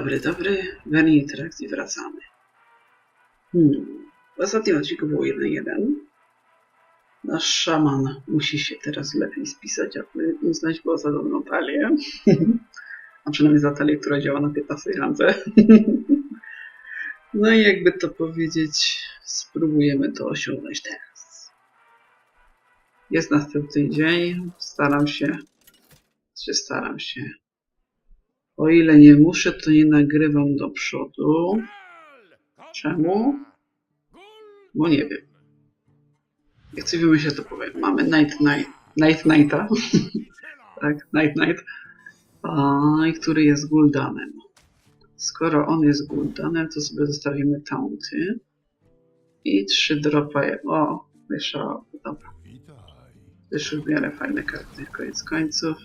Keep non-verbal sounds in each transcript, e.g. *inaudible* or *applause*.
Dobry, dobry. Wernie interakcji wracamy. Hmm. W było 1-1. Nasz szaman musi się teraz lepiej spisać, aby uznać go za dobrą talię. A przynajmniej za talię, która działa na 15 randze. no i jakby to powiedzieć, spróbujemy to osiągnąć teraz. Jest następny dzień. Staram się, się staram się o ile nie muszę, to nie nagrywam do przodu. Czemu? Bo nie wiem. Jak coś wymyślę, to powiem. Mamy Night Night, Night Nighta. *laughs* tak, Night Night. A, który jest Guldanem. Skoro on jest Guldanem, to sobie zostawimy taunty. I trzy dropa. O, wyszło. Dobra. Wyszły w miarę fajne karty. Koniec końców.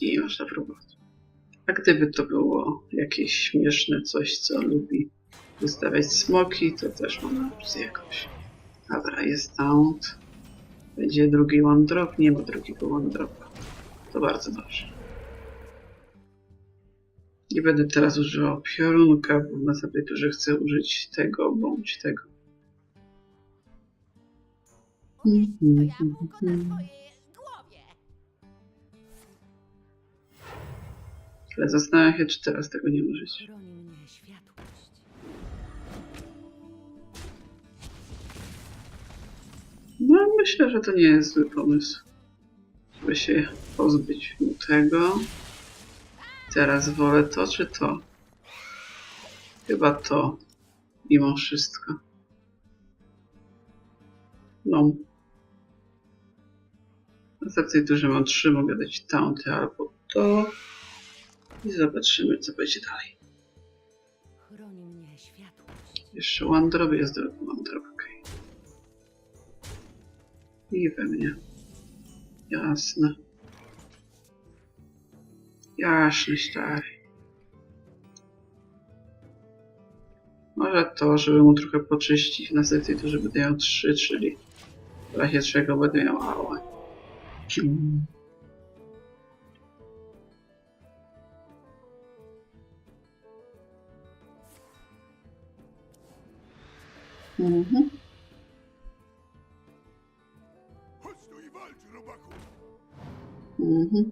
I można próbować. A gdyby to było jakieś śmieszne coś, co lubi wystawiać smoki, to też mamy opcję jakąś. Dobra, jest taunt. Będzie drugi one drop, nie ma drugiego one dropa. To bardzo dobrze. Nie będę teraz używał piorunka, bo na sobie że chcę użyć tego bądź tego. To Ale zastanawiam się, czy teraz tego nie użyć. No, myślę, że to nie jest zły pomysł, żeby się pozbyć mu tego. Teraz wolę to czy to? Chyba to, mimo wszystko. No. Następnej turze mam trzy, mogę dać taunty albo to. I zobaczymy, co będzie dalej. Chroni mnie światłość. Jeszcze one drop jest drugi one drop, okej. I we mnie. Jasne. Jasny stary. Może to, żeby mu trochę poczyścić w następnej turze będę miał 3, czyli w razie czego będę miał. Cium. Mhm. Chodź tu i walcz, robaku! Mhm.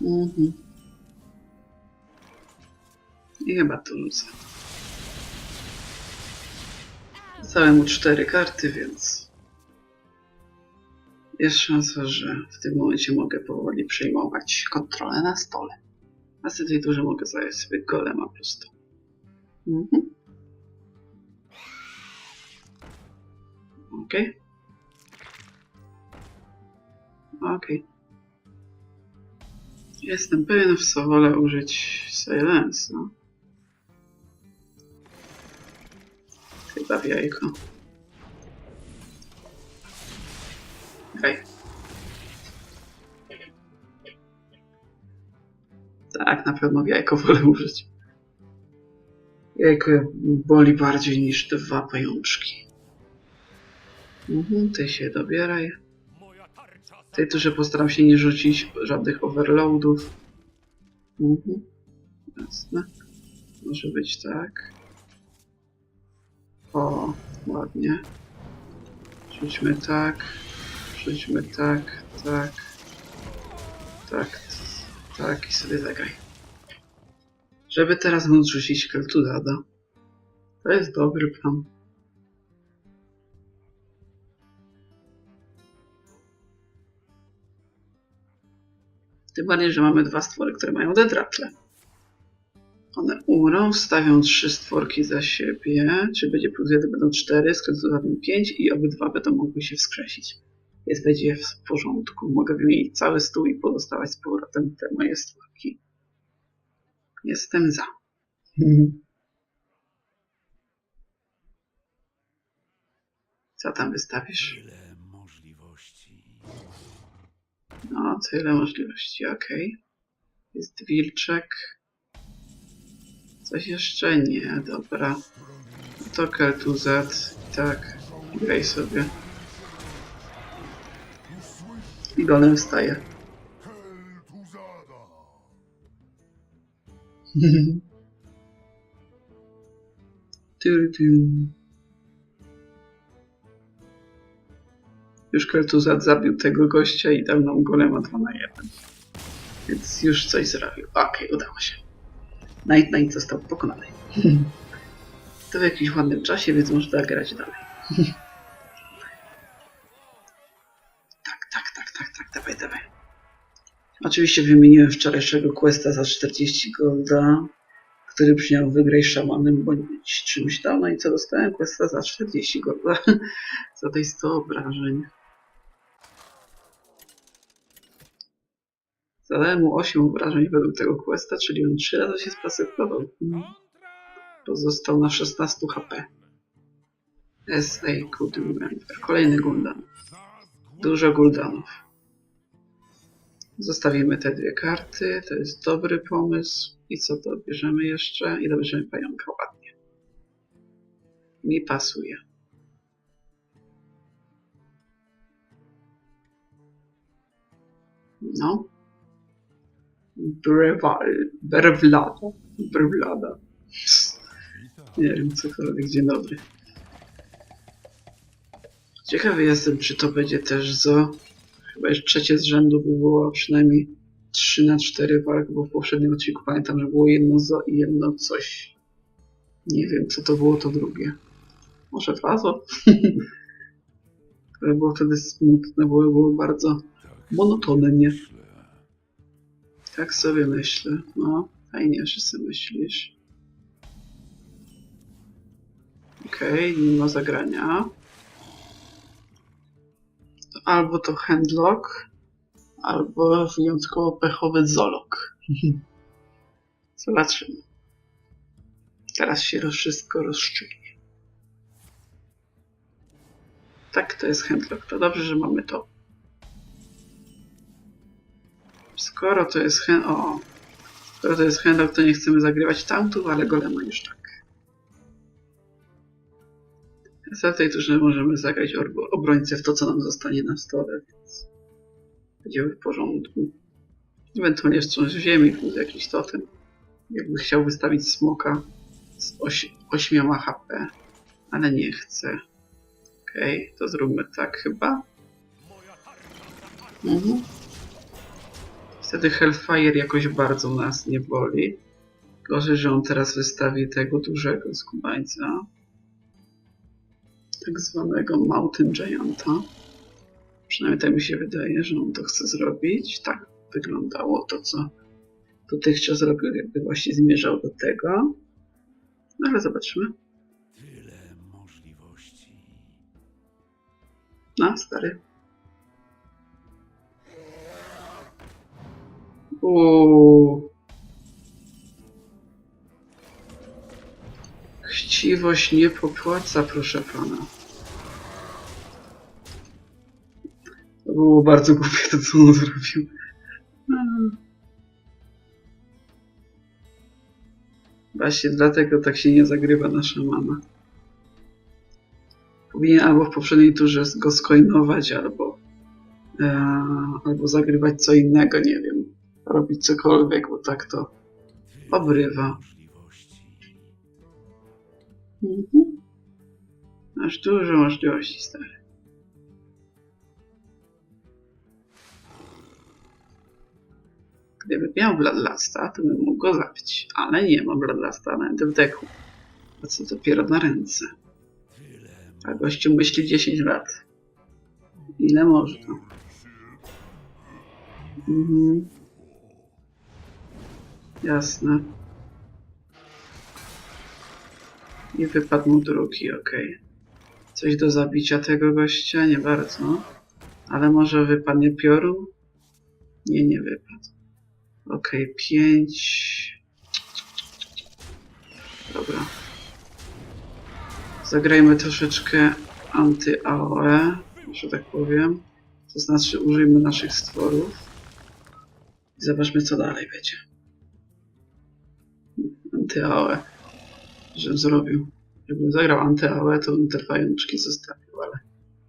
Mhm. I chyba to rzucę. Zostały mu cztery karty, więc jest szansa, że w tym momencie mogę powoli przejmować kontrolę na stole. A z tej turze mogę zająć sobie golema plus to. Mhm. Okej. Okej. Jestem pewien, w co wolę użyć Silence, no. Chyba w jajko. Okej. Tak, na pewno jajko wolę użyć. Jajko boli bardziej niż dwa pajączki. Mhm, ty się dobieraj. W tej turze postaram się nie rzucić żadnych overloadów. Mhm. Jasne. Może być tak. O, ładnie. Rzućmy tak. Rzućmy tak, tak. Tak, tak i sobie zagraj. Żeby teraz móc rzucić Keltudada. To jest dobry plan. Tym bardziej, że mamy dwa stwory, które mają dedratle. One umrą, wstawią trzy stworki za siebie, czy będzie plus jeden, będą cztery, z kredytem pięć i obydwa będą mogły się wskrzesić. Jest będzie w porządku. Mogę wymienić cały stół i pozostawać z powrotem te moje stworki. Jestem za. *laughs* Co tam wystawisz? Tyle możliwości. No, tyle możliwości, okej. Jest wilczek. Coś jeszcze nie, dobra. To Keltuzet, tak. Graj sobie. Tyr, *laughs* tyr. Już Keltuzat zabił tego gościa i dał nam golema 2 na 1. Więc już coś zrobił. Okej, udało się. Night Knight został pokonany. *laughs* to w jakimś ładnym czasie, więc można grać dalej. *laughs* tak, tak, tak, tak, tak, dawaj, dawaj. Oczywiście wymieniłem wczorajszego questa za 40 golda, który brzmiał wygraj szamanem bądź czymś tam, no i co dostałem? Questa za 40 golda. *laughs* za tej 100 obrażeń. Zadałem mu 8 obrażeń według tego questa, czyli on 3 razy się spacyfikował. Mm. Pozostał na 16 HP. SA Good Remember. Kolejny Guldan. Dużo Guldanów. Zostawimy te dwie karty. To jest dobry pomysł. I co to bierzemy jeszcze? I dobierzemy pająka ładnie. Mi pasuje. No. Brewal. Brewlada. Brewlada. Nie wiem, cokolwiek. Dzień dobry. Ciekawy jestem, czy to będzie też zo. Chyba już trzecie z rzędu by było przynajmniej 3 na 4 walk, bo w poprzednim odcinku pamiętam, że było jedno zo i jedno coś. Nie wiem, co to było to drugie. Może fazo? *laughs* Ale było wtedy smutne, bo było bardzo monotonnie. Tak sobie myślę. No, fajnie, że sobie myślisz. Okej, nie ma zagrania. Albo to handlock, albo wyjątkowo pechowy zolok. Zobaczymy. Teraz się wszystko rozstrzygnie. Tak, to jest handlock. To dobrze, że mamy to. Skoro to jest hand... O! Skoro to jest handlock, to nie chcemy zagrywać tamtów, ale golema już tak. Za tej drużyny możemy zagrać ob- obrońcę w to, co nam zostanie na stole, więc będzie w porządku. Ewentualnie wstrząs ziemi plus jakiś totem. Jakby chciał wystawić smoka z oś 8 HP, ale nie chcę. Okej, to zróbmy tak chyba. Mhm. Wtedy Hellfire jakoś bardzo nas nie boli. Gorzej, że on teraz wystawi tego dużego skubańca tak zwanego Mountain Gianta. Przynajmniej tak mi się wydaje, że on to chce zrobić. Tak wyglądało to, co dotychczas zrobił, jakby właśnie zmierzał do tego. No ale zobaczymy. Tyle możliwości. No, stary. Uuu. Chciwość nie popłaca, proszę pana. To było bardzo głupie to, co on zrobił. Właśnie dlatego tak się nie zagrywa nasza mama. Powinien albo w poprzedniej turze go skoinować, albo, e, albo zagrywać co innego, nie wiem. Robić cokolwiek, bo tak to obrywa. Mhm. Masz dużo możliwości, stary. Gdyby miał Bloodlasta, to bym mógł go zabić. Ale nie mam Bloodlasta nawet w deku. A co dopiero na ręce. A gościu myśli 10 lat. Ile można. Mhm. Jasne. I wypadł mu drugi, okej. Coś do zabicia tego gościa? Nie bardzo. Ale może wypadnie piorun? Nie, nie wypadł. Okej, pięć. Dobra. Zagrajmy troszeczkę anty-AOE, że tak powiem. To znaczy użyjmy naszych stworów. I zobaczmy co dalej będzie. Anty-AOE. Żebym zrobił. Jakbym zagrał anty-AOE, to bym te zostawił. ale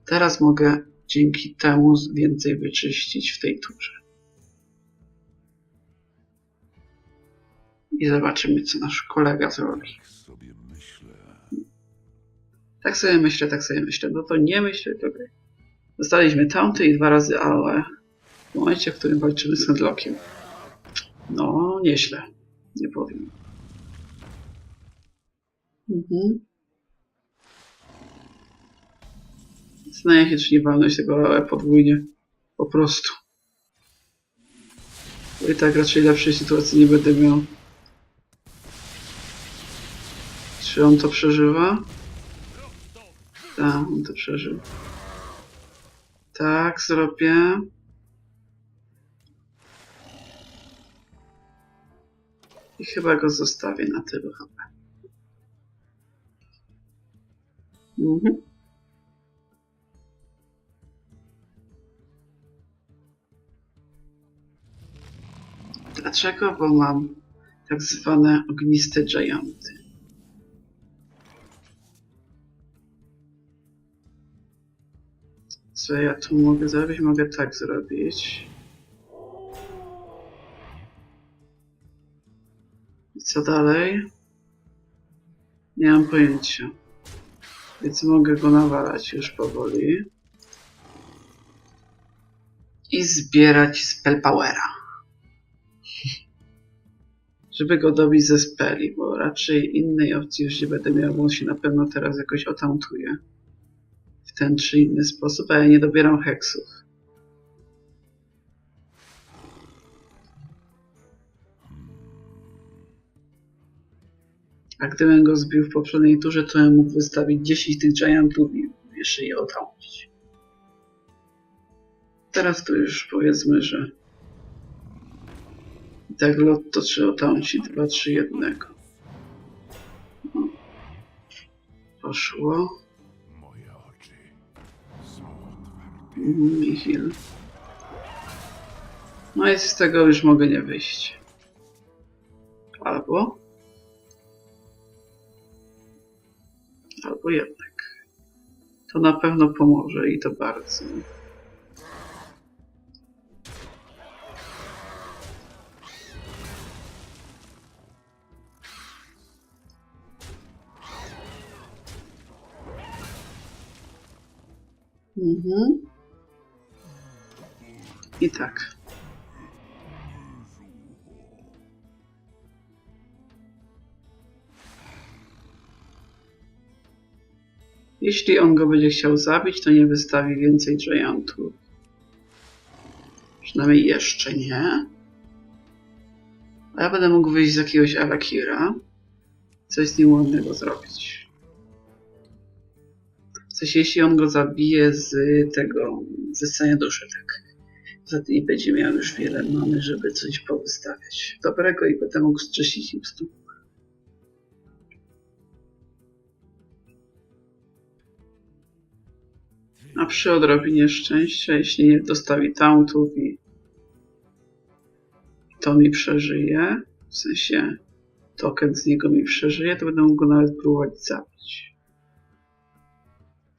teraz mogę dzięki temu więcej wyczyścić w tej turze. I zobaczymy, co nasz kolega zrobi. Tak sobie myślę. Tak sobie myślę, tak sobie myślę. No to nie myślę, gry. Dostaliśmy tamty i dwa razy AOE. W momencie, w którym walczymy z Handlockiem. No, nieźle. Nie powiem. Mhm. Zastanawiam się, czy nie walnąć tego AOE podwójnie. Po prostu. I tak raczej lepszej sytuacji nie będę miał. Czy on to przeżywa? Tak, on to przeżył. Tak, zrobię. I chyba go zostawię na tylu HP. Mhm. Dlaczego? Bo mam tak zwane ogniste gianty. Co ja tu mogę zrobić? Mogę tak zrobić. I co dalej? Nie mam pojęcia. Więc mogę go nawalać już powoli. I zbierać spell powera. *laughs* Żeby go dobić ze speli, bo raczej innej opcji już nie będę miał, bo on się na pewno teraz jakoś otauntuje w ten czy inny sposób, a ja nie dobieram heksów. A gdybym go zbił w poprzedniej turze, to bym mógł wystawić 10 tych giantów i jeszcze je otauncić. Teraz to już powiedzmy, że i tak lot to trzeba otauncić 2, 3, 1. No. Poszło. Michil. No i z tego już mogę nie wyjść. Albo. Albo jednak. To na pewno pomoże i to bardzo. Mhm. I tak. Jeśli on go będzie chciał zabić, to nie wystawi więcej giantów. Przynajmniej jeszcze nie. A ja będę mógł wyjść z jakiegoś Alakira. Coś z nim ładnego zrobić. W sensie, jeśli on go zabije z tego zysania duszy, tak. Wtedy nie będzie miał już wiele mamy, żeby coś powystawiać. Dobrego i będę mógł strzesić im stóp. A przy odrobinie szczęścia, jeśli nie dostawi tauntów i to mi przeżyje, w sensie token z niego mi przeżyje, to będę mógł go nawet próbować zabić.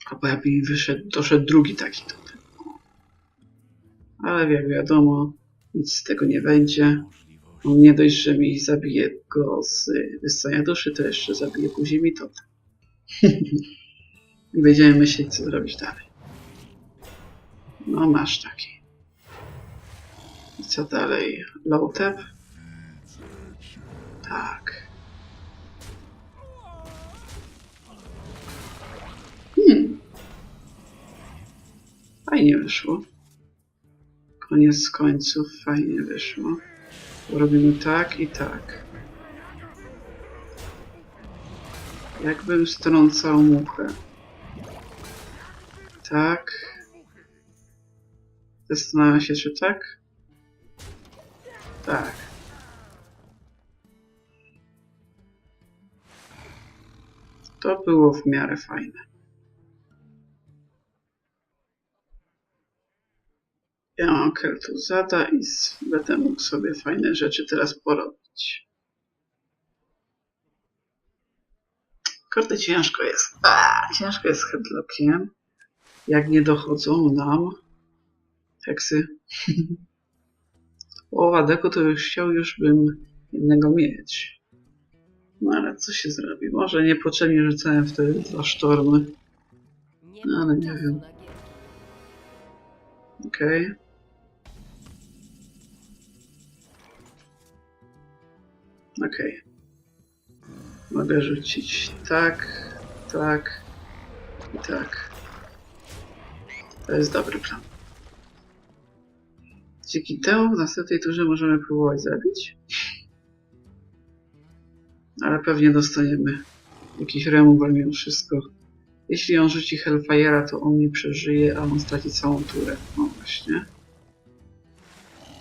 Albo jakby mi wyszedł, doszedł drugi taki totem. Ale jak wiadomo, nic z tego nie będzie. On nie dość, że mi zabije go z wyssania duszy, to jeszcze zabije później mi totem. *laughs* I będziemy myśleć, co zrobić dalej. No masz taki. I co dalej? Low tap? Tak. Hmm. Fajnie wyszło. Koniec końców fajnie wyszło. Robimy tak i tak. Jakbym strącał muchę. Tak. Zastanawiam się, czy tak? Tak. To było w miarę fajne. Ja mam Keltuzada i będę mógł sobie fajne rzeczy teraz porobić. Kurde, ciężko jest. A, ciężko jest z headlockiem. Jak nie dochodzą nam heksy. *laughs* Połowa deku to już chciał, już bym jednego mieć. No ale co się zrobi? Może niepotrzebnie rzucałem wtedy dwa sztormy. No, ale nie wiem. na gierki. Okej. Okej. Mogę rzucić tak, tak i tak. To jest dobry plan. Dzięki temu w następnej turze możemy próbować zabić. Ale pewnie dostaniemy jakiś removal mimo wszystko. Jeśli on rzuci Hellfire'a, to on nie przeżyje, a on straci całą turę. No właśnie.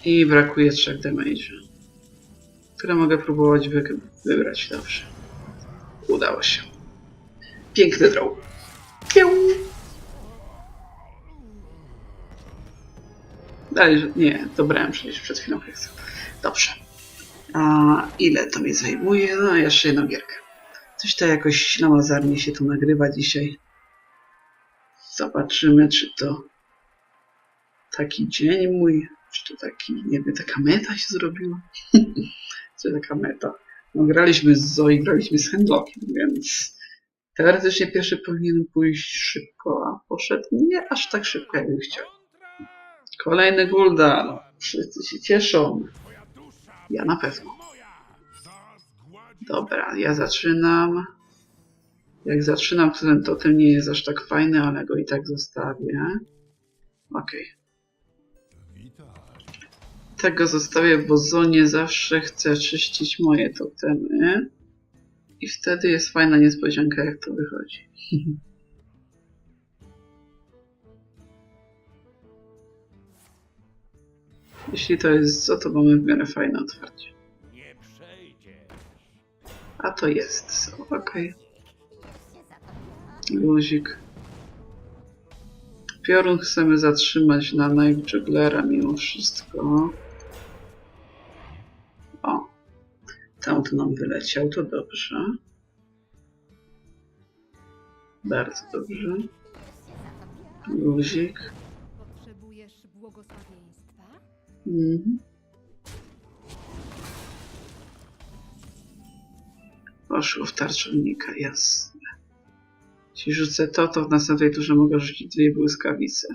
I brakuje trzech damage'u. Które mogę próbować wy wybrać. Dobrze. Udało się. Piękny draw. Piu! Dalej, nie, dobrałem przecież przed chwilą heksa. Dobrze. A ile to mi zajmuje? No, jeszcze jedną gierkę. Coś to jakoś ślamazarnie się tu nagrywa dzisiaj. Zobaczymy, czy to taki dzień mój, czy to taki, nie wiem, taka meta się zrobiła. *laughs* czy taka meta. No, graliśmy z Zoe, graliśmy z Handlockiem, więc teoretycznie pierwszy powinien pójść szybko, a poszedł nie aż tak szybko, jakbym chciał. Kolejny Guldan. Wszyscy się cieszą. Ja na pewno. Dobra, ja zaczynam. Jak zaczynam, to ten totem nie jest aż tak fajny, ale go i tak zostawię. Okej. Witaj. Tak go zostawię, bo Zonie zawsze chce czyścić moje totemy. I wtedy jest fajna niespodzianka, jak to wychodzi. *laughs* Jeśli to jest zo, to mamy w miarę fajne otwarcie. A to jest so, okej. Luzik. Piorun chcemy zatrzymać na Night Jugglera mimo wszystko. Tamto nam wyleciał, to dobrze. Bardzo dobrze. Luzik. Potrzebujesz błogosławieństwa? Mhm. Poszło w tarczownika, jasne. Jeśli rzucę to, to w następnej turze mogę rzucić dwie błyskawice.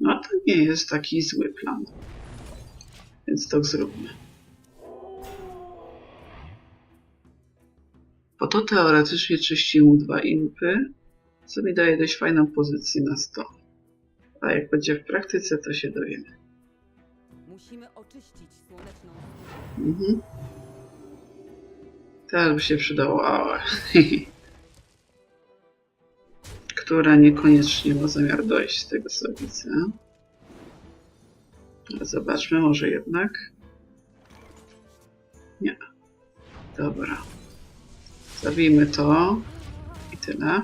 No to nie jest taki zły plan. Więc to zróbmy. Bo to teoretycznie czyści mu dwa impy, co mi daje dość fajną pozycję na 100. A jak będzie w praktyce, to się dowiemy. Musimy oczyścić słoneczną Mhm. Teraz by się przydało ałe. *laughs* Która niekoniecznie ma zamiar dojść z tego co widzę. Ale zobaczmy, może jednak. Nie. Dobra. Zabijmy to. I tyle.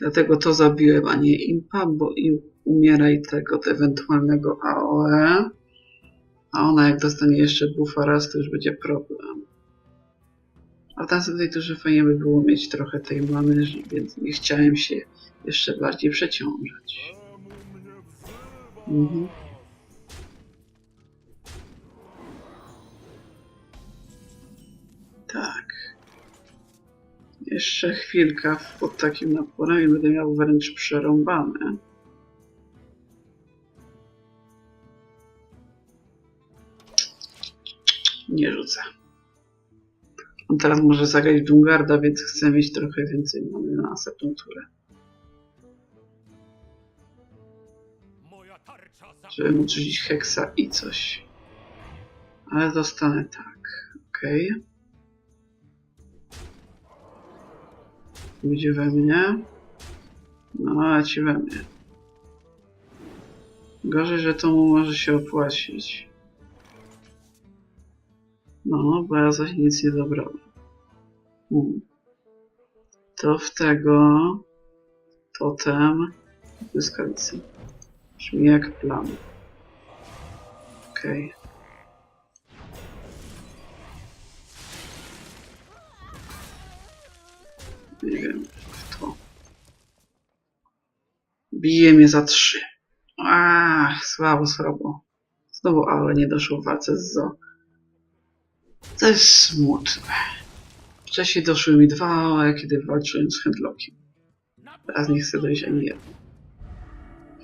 Dlatego to zabiłem, a nie impa, bo im umiera i tego od ewentualnego AOE. A ona jak dostanie jeszcze buffa raz, to już będzie problem. A w następnej turze fajnie by było mieć trochę tej many, że- więc nie chciałem się jeszcze bardziej przeciążać. Mhm. Tak. Jeszcze chwilka pod takim naporem i będę miał wręcz przerąbane. Nie rzucę. On teraz może zagrać Dungarda, więc chcę mieć trochę więcej mamy na następną turę. Żeby móc rzucić heksa i coś. Ale dostanę tak. Okej. Będzie we mnie. No, leci we mnie. Gorzej, że to mu może się opłacić. No, bo ja zaś nic nie dobrałem. Hmm. To w tego totem błyskawicy. Brzmi jak plan. Okej. Nie wiem, w to. Bije mnie za trzy. Ach, słabo, słabo. Znowu ale nie doszło w walce z Zo. To jest smutne. Wcześniej doszły mi dwa kiedy walczyłem z Handlockiem. Teraz nie chcę dojść ani jedno.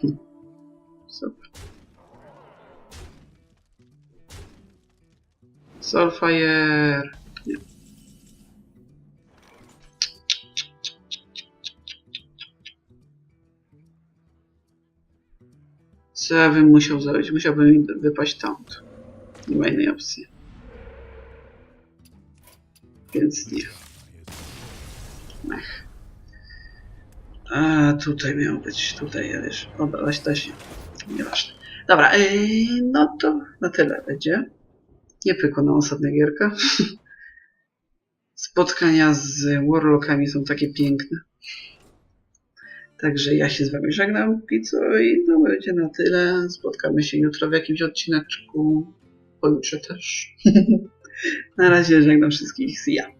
Hm. Super. Soulfire. Co ja bym musiał zrobić? Musiałbym wypaść stąd. Nie ma innej opcji. Więc nie. Mech. A tutaj miał być, tutaj ja wiesz. Dobra, leś, leś. Nieważne. Dobra, yy, no to na tyle będzie. Nie wykonał ostatnia gierka. *laughs* Spotkania z Warlockami są takie piękne. Także ja się z wami żegnam póki co i to będzie na tyle. Spotkamy się jutro w jakimś odcineczku. Pojutrze też. *laughs* na razie żegnam wszystkich. See ya.